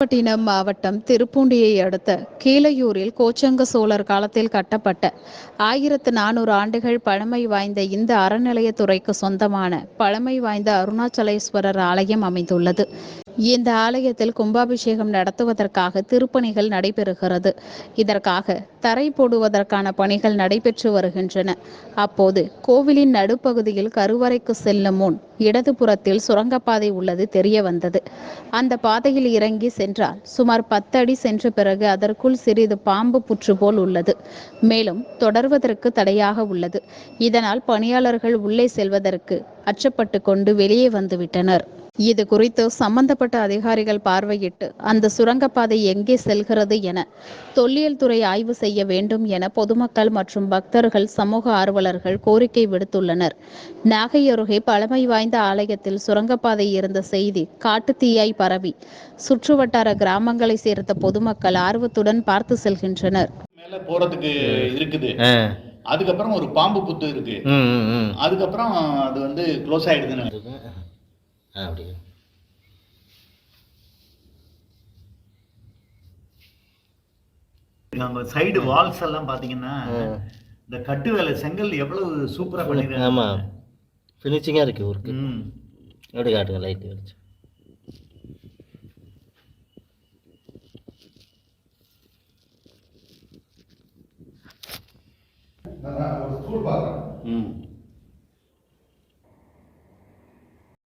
நாகப்பட்டினம் மாவட்டம் திருப்பூண்டியை அடுத்த கீழையூரில் கோச்சங்க சோழர் காலத்தில் கட்டப்பட்ட ஆயிரத்து நானூறு ஆண்டுகள் பழமை வாய்ந்த இந்த அறநிலையத்துறைக்கு சொந்தமான பழமை வாய்ந்த அருணாச்சலேஸ்வரர் ஆலயம் அமைந்துள்ளது. இந்த ஆலயத்தில் கும்பாபிஷேகம் நடத்துவதற்காக திருப்பணிகள் நடைபெறுகிறது. இதற்காக தரை போடுவதற்கான பணிகள் நடைபெற்று வருகின்றன. அப்போது கோவிலின் நடுப்பகுதியில் கருவறைக்கு செல்லும் முன் இடதுபுறத்தில் சுரங்கப்பாதை உள்ளது தெரிய வந்தது அந்த பாதையில் இறங்கி சென்றால் சுமார் பத்து அடி சென்ற பிறகு அதற்குள் சிறிது பாம்பு புற்று போல் உள்ளது. மேலும் தொடர்வதற்கு தடையாக உள்ளது. இதனால் பணியாளர்கள் உள்ளே செல்வதற்கு அச்சப்பட்டு கொண்டு வெளியே வந்துவிட்டனர். இது குறித்து சம்பந்தப்பட்ட அதிகாரிகள் பார்வையிட்டு அந்த சுரங்கப்பாதை எங்கே செல்கிறது என தொல்லியல் துறை ஆய்வு செய்ய வேண்டும் என பொதுமக்கள் மற்றும் பக்தர்கள் சமூக ஆர்வலர்கள் கோரிக்கை விடுத்துள்ளனர். நாகை அருகே பழமை வாய்ந்த ஆலயத்தில் சுரங்கப்பாதை இருந்த செய்தி காட்டுத்தீயாய் பரவி. சுற்றுவட்டார கிராமங்களை சேர்ந்த பொதுமக்கள் ஆர்வத்துடன் பார்த்து செல்கின்றனர். மேல போறதுக்கு இருக்குது. அதுக்கப்புறம் ஒரு பாம்பு புத்து இருக்கு. ம் ம் ம். அதுக்கப்புறம் அது வந்து க்ளோஸ் ஆயிடுதுன்னு. ஆ அப்படி. நம்ம சைடு வால்ஸ் எல்லாம் பாத்தீங்கன்னா இந்த கட்டு வேலை செங்கல் எவ்வளவு சூப்பரா பண்ணிருக்காங்க. ஆமாம் ஃபினிஷிங்காக இருக்குது ஒர்க்கு ம். எப்படி காட்டுங்க லைட்டு வெளிச்சு ம்.